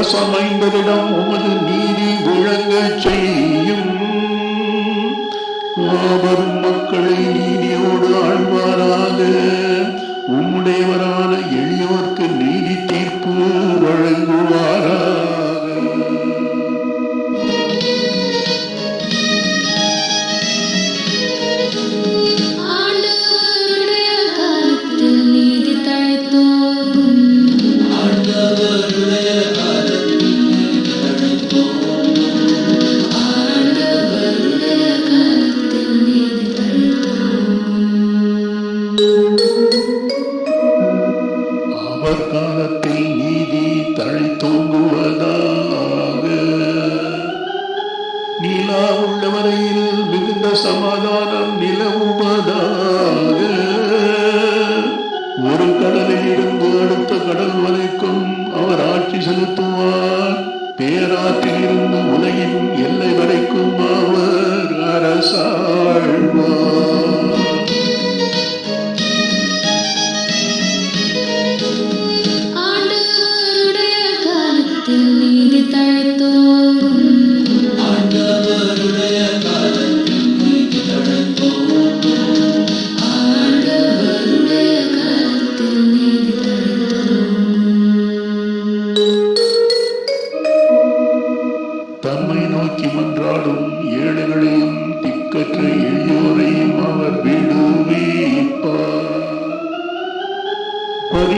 அரசமைந்ததிடம் உமது நீதி விளங்க செய்யும். அவரும் மக்களை நீதியோடு ஆழ்வாராக உம்முடையவரான சமாதானம் நிலவுவதாக. ஒரு கடலில் இருந்து அடுத்த கடல் வரைக்கும் அவர் ஆட்சி செலுத்துவார். பேராற்றில் இருந்து உலகின் எல்லை வரைக்கும்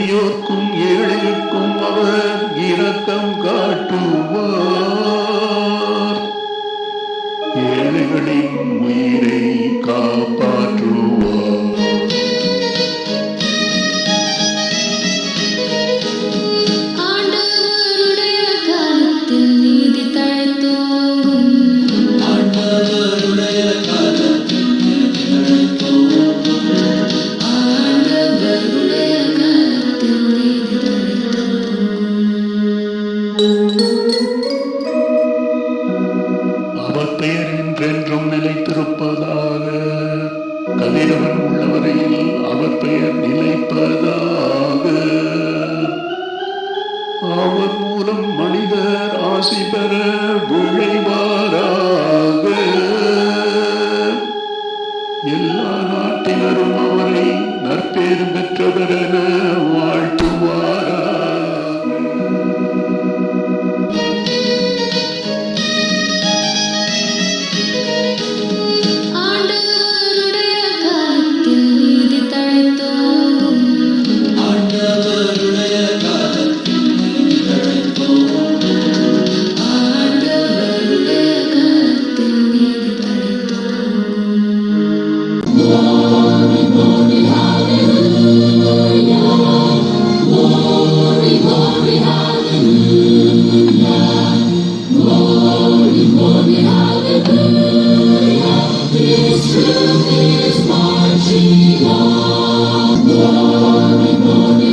எளியோர்க்கும் ஏழைக்கும் அவர் இரக்கம் காட்டுவார். கதிரவன் உள்ளவரையில் அவர் பெயர் நிலைப்பதாக. அவர் மூலம் மனிதர் ஆசி பெற விழைவாராக. எல்லா நாட்டினரும் அவரை நற்பேறு பெற்றவரென வாழ் Holy, holy.